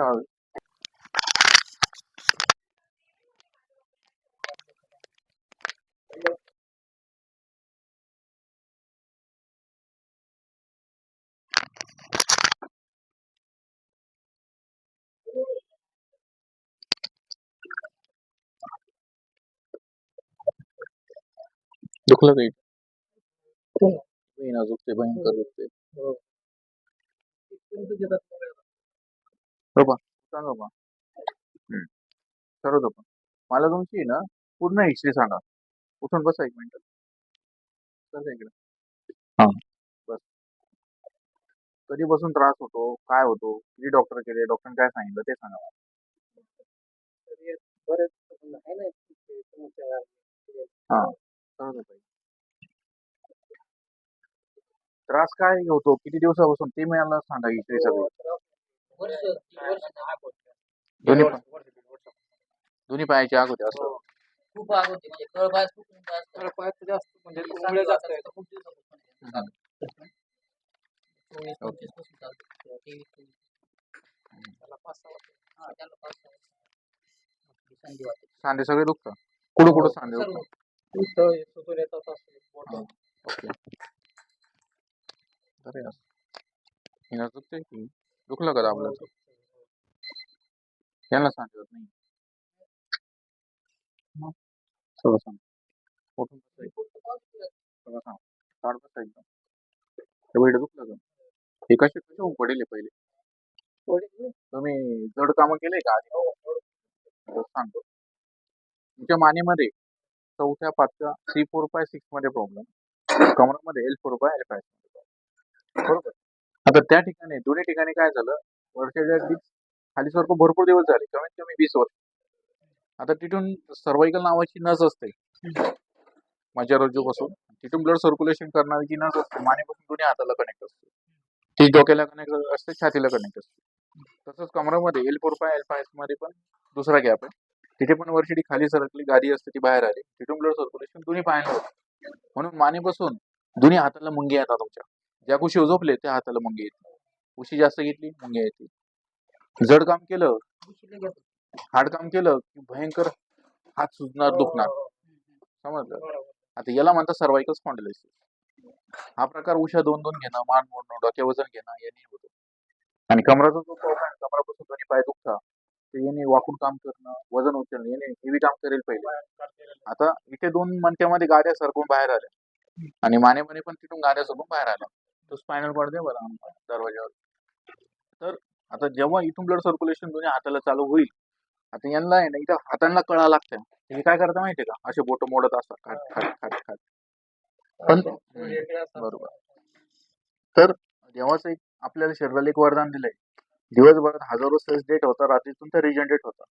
हवं? दुखलं काही? बहीण दुखते भयंकर दुखते सांगा बा. ठरवतो पण मला तुमची ना पूर्ण हिस्ट्री सांगा. उठून बसा एक मिनिट. सर इकडे? हा. बस. कधीपासून त्रास होतो? काय होतो? किती डॉक्टर केले? डॉक्टरने काय सांगितलं ते सांगा मला. बरेच आहे ना ते समस्या हा ठरवतो ताई. त्रास काय होतो किती दिवसापासून ते मला सांगा हिस्ट्री सगळी होता. दोन्ही. दोन्ही पायाची आग होते असं खूप आग होती म्हणजे कळबाज खूप जास्त म्हणजे म्हणजे उंगळे जास्त आहेत. खूप दिवसापासून आहे. हम्म. चोवीस ओके. पंचवीसपासून चालू आहे. तेव्हा तेवीस चोवीस. त्याला पाच सहा वर्ष. हा, त्याला पाच सहा वर्ष. आपली संधी वाटते. सांधे सगळे दुखतात कुठं कुठं सांधे सर्व. इथं हे हा. ओके अरे यार. हिनं दुखते की दुखलं का दाबलं त्यांना सांगत नाही. मग? सगळं सांग. उठून बसा एक. सगळं सांग. काढ बसा एकदम ते वेळ दुखलं का? हे कसे होऊन पडेल पहिले? तुम्ही जड कामं केले का आधी? हो, सांगतो. तुमच्या मानेमध्ये चौथ्या पाचव्या सी फोर फाय सिक्समध्ये problem कमरामध्ये L four five L five बरोबर. आता त्या ठिकाणी दोन्ही ठिकाणी काय झालं? वर्षाच्या अगदी खाली सारखं भरपूर दिवस झाले कमीत कमी वीस वर्ष. आता तिथून सर्वायकल नावाची नस असते. माझ्या पासून तिथून ब्लड सर्क्युलेशन करणारी जी नस असते मानेपासून दोन्ही हाताला कनेक्ट असते. ती डोक्याला कनेक्ट असते छातीला कनेक्ट असते. तसंच कमरामध्ये एल फोर फाय एल फायमध्ये पण दुसरा गॅप आहे. तिथे पण वर्षी खाली सरकली गादी असते ती बाहेर आली. तिथून ब्लड सर्क्युलेशन दोन्ही पायाला होतं. म्हणून मानेपासून दोन्ही हाताला मुंगी येतात तुमच्या ज्या कुशी झोपले त्या हाताला मुंगी येते उशी जास्त घेतली मुंग्या येते जड काम केलं. हार्ड काम केलं की भयंकर हात सुजणार दुखणार. समजलं? बरोबर. आता याला म्हणतात सर्वायकल स्पॉन्डिलायसिस हा प्रकार उशा दोन दोन घेणं मान मोडणं डोक्या वजन घेणं याने होतो. आणि कमराचा जो प्रॉब्लेम कमरापासून दोन्ही पाय दुखता ते याने वाकून काम करणं वजन उचलणं याने हेवी काम करेल पहिले. आता इथे दोन मणक्यामध्ये गाड्या सरकून बाहेर आल्या. आणि मानेमध्ये पण तिथून गाड्या सरकून बाहेर आल्या. तो स्पायनल कॉर्ड दे बरं आमचा दरवाजावर तर आता जेव्हा इथून ब्लड सर्क्युलेशन दोन्ही हाताला चालू होईल आता यांना आहे ना इथं हातांना कळा लागतं हे काय करता माहितीये का? असे बोट मोडत असतात खाट खाट खाट खाट. पण. बरोबर. तर जेव्हाच एक आपल्याला शरीराला एक वरदान दिलंय. दिवसभरात हजारो सेल्स डेट होता रात्रीतून तर रिजनरेट होता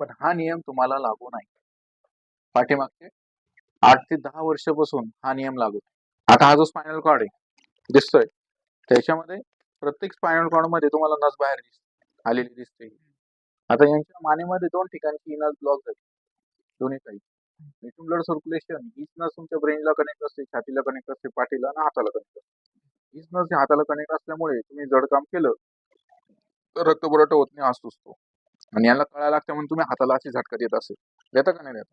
पण हा नियम तुम्हाला लागू नाही. पाठीमागचे आठ ते दहा वर्षापासून हा नियम लागू. आता हा जो स्पायनल कॉर्ड आहे दिसतोय. त्याच्यामध्ये प्रत्येक स्पायनल कॉर्डमध्ये तुम्हाला नस बाहेर दिसते आलेली दिसते. आता यांच्या मानेमध्ये दोन ठिकाणची नस ब्लॉक झाली. दोन्ही साईड इथून ब्लड सर्क्युलेशन हीच नस तुमच्या ब्रेनला कनेक्ट असते छातीला कनेक्ट असते पाठीला आणि हाताला कनेक्ट असते. हीच नस हाताला कनेक्ट असल्यामुळे तुम्ही जड काम केलं तर रक्तपुरवठा होत नाही सुचतो आणि याला कळायला लागतं म्हणून तुम्ही हाताला अशी झटका देत असेल. देता का नाही देत?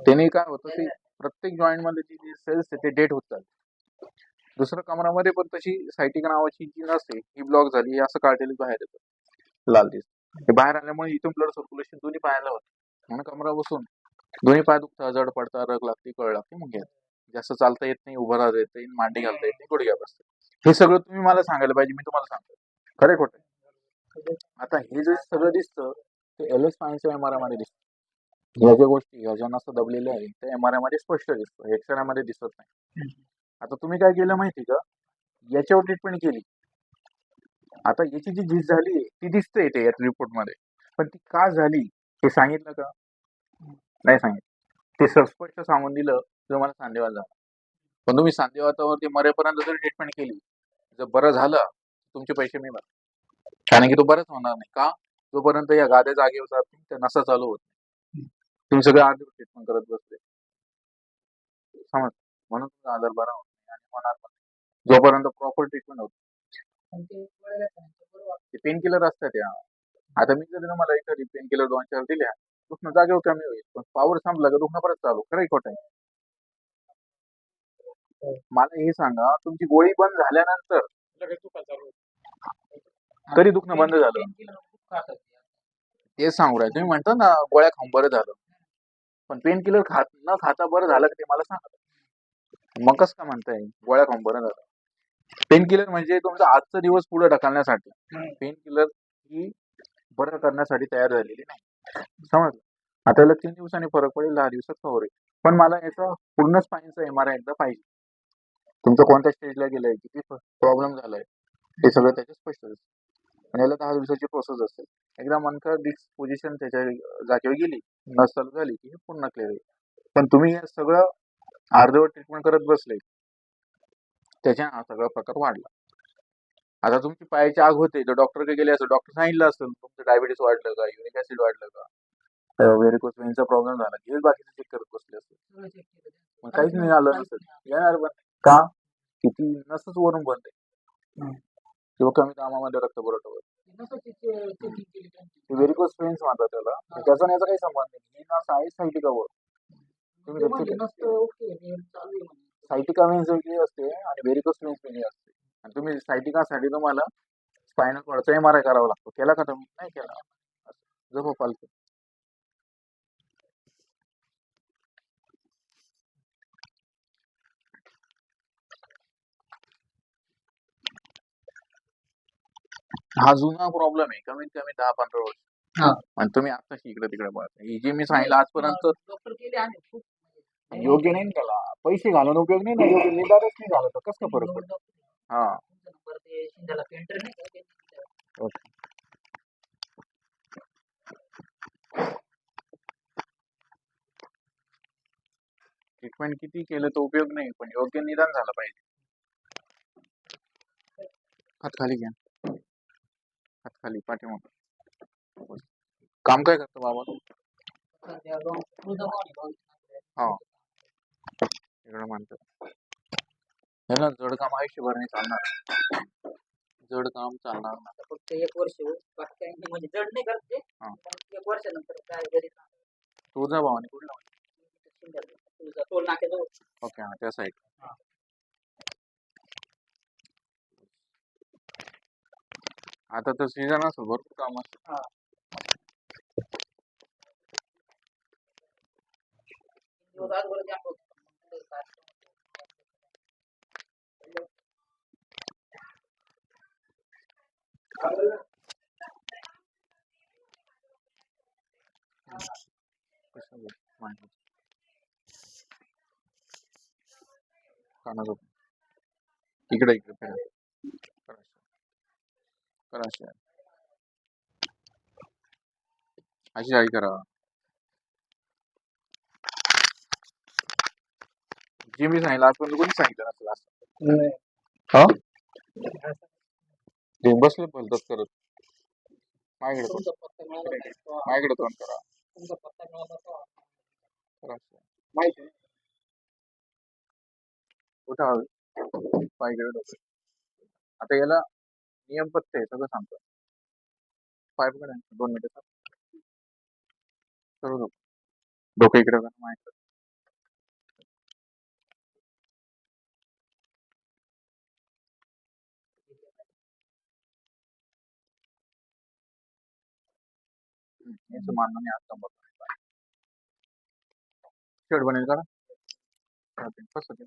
त्याने काय होतं ते प्रत्येक जॉईंटमध्ये जी सेल्स आहे ते डेट होत चालते दुसरं कमरामध्ये पण तशी सायटिक नावाची जी नसते ही ब्लॉक झाली असं काढलेली बाहेर येतं. लाल दिस बाहेर आल्यामुळे इथून ब्लड सर्क्युलेशन दोन्ही पायाला होतं. म्हणून कमरा बसून दोन्ही पाय दुखता जड पडतात रग लागते कळ लागते मग घ्या. जास्त चालता येत नाही उभं राहता येत नाही मांडी घालता येत नाही गुडघ्या बसते हे सगळं तुम्ही मला सांगायला पाहिजे मी तुम्हाला सांगतो. खरे खोटे आता हे जे सगळं दिसतं ते एल एस फायनच्या एम आरमध्ये दिसतं. ह्या ज्या गोष्टी ह्या ज्या नसतं दबलेल्या आहेत त्या एम आरमध्ये स्पष्ट दिसतं. एक्सरे मध्ये दिसत नाही. आता तुम्ही काय केलं माहिती का? याच्यावर ट्रीटमेंट केली. आता याची जी झीज झाली ती दिसते ते या रिपोर्टमध्ये. पण ती का झाली हे सांगितलं का? नाही सांगितलं. ते सस्पष्ट सांगून दिलं तर मला सांधेवात झाला. पण तुम्ही सांधेवातावरती मरेपर्यंत जर ट्रीटमेंट केली जर बरं झालं तुमचे पैसे मी भर कारण की तो बरंच होणार नाही. का? जोपर्यंत या गाद्या जागेवर जात नाही त्या नसा चालू होत नाही. तुम्ही सगळे आधी ट्रीटमेंट करत बसले. समज म्हणून तुमचा आजार बरा होत. होणार नाही. जोपर्यंत प्रॉपर ट्रीटमेंट होत ते पेन किलर असतात या आता मी जर मला एखादी पेन किलर दोन चार दिल्या दुखणं जागेवर कमी होईल. पण पावर संपला का दुखणं परत चालू. खरं खोटं आहे. मला हे सांगा तुमची गोळी बंद झाल्यानंतर. कधी दुखणं बंद झालं? ते. तेच सांगू राहिले. तुम्ही म्हणता ना गोळ्या खाऊन बरं झालं. पण पेन किलर खात न खाता बरं झालं का ते मला सांगा. मग कसं का म्हणताय? गोळ्या खाऊन बरं झालं. पेन किलर म्हणजे तुमचा आजचा दिवस पुढे ढकलण्यासाठी. पेन किलर ही बरं करण्यासाठी तयार झालेली नाही. समज आता याला तीन दिवसांनी फरक पडेल दहा दिवसात कव्हर पण मला याचा पूर्ण स्पाईनचा एम आर आय एकदा पाहिजे. तुमचं कोणत्या स्टेजला गेलंय किती प्रॉब्लेम झालाय हे सगळं त्याच्यात स्पष्ट आणि याला दहा दिवसाची प्रोसेस असेल. एकदा मनका डिस्क पोझिशन त्याच्या जागेवर गेली नस चालू झाली की हे पूर्ण क्लिअर होईल. पण तुम्ही हे सगळं अर्धवट ट्रीटमेंट करत बसले. त्याच्या हा सगळा प्रकार वाढला. आता तुमची पायाची आग होते. तर डॉक्टरकडे गेले असं डॉक्टर सांगितलं असेल तुमचं डायबिटीस वाढलं का? युरिक ऍसिड वाढलं का? व्हेरिकोस वेनचा प्रॉब्लेम झाला. हे बाकीचं चेक करत बसले केलं त्यांचं. मग काहीच नाही आलं नाही. येणार पण. का? किती नसच वरून हम्म. किंवा कमी दामामध्ये रक्त पुरवठा होत व्हेरिकोस वेन्स म्हणतात त्याला. त्याचा याचा काही संबंध नाही. हे ना आहे सायटिका वर तुम्ही ते लक्ष म्हणले द्या. नसतं ओके हे चालू आहे म्हणे. सायटिका वेन्स वेगळी असते आणि व्हेरिकोस वेन्स वेगळी असते. आणि तुम्ही सायटिकासाठी तुम्हाला स्पायनल कॉर्डचा एम आर आय करावा लागतो. केला का तुम्ही? नाही केला. जर पालतो हा जुना प्रॉब्लेम आहे. कमीत कमी दहा पंधरा वर्ष. हा. आणि तुम्ही आताशी इकडे तिकडे बघता ही जे मी सांगितलं आजपर्यंत डॉक्टर केले आणि खूप म्हणजे योग्य नाही ना त्याला. पैसे घालून उपयोग नाही ना. योग्य निदानच नाही झालं तर फरक पडतो? हा. ट्रीटमेंट किती केलं तर उपयोग नाही, पण योग्य निदान झालं पाहिजे. हात खाली घ्या. हात खाली, पाठीमाग. काम काय करतो बाबा? हा. इकडं म्हणतात हे ना जड काम आयुष्यभर नाही चालणार. जड काम चालणार नाही. आता फक्त एक वर्ष. बाकी काही नाही. म्हणजे जड नाही करत ते हा. पण एक वर्षानंतर काय घरी तुळजा भावानी कुठला शिंद्याला तुळजा टोल नाक्याजवळ ओके हा त्या साईड. आता तर सीझन असेल भरपूर काम असतं दिवस अगोदर जाम होतं. मग ते काय- कसं बघ, माहिती. कानाचं इकडे इकडे अशा. जाळी करा. जे मी सांगितलं आजपर्यंत कोणी सांगितलं नसेल असं हा? बसले बोलतात करत माझ्याकडे माझ्याकडे करा? करा. कुठं हवे? पायकडे डोकं आता याला नियम पत्ते आहे सगळं सांगतो. पाय पकडा दोन मिनिटं सर्व डोकं डोकं इकडे करा माझ्याकडे याचं मानणं नाही आज संपत नाही. बनेल का कसं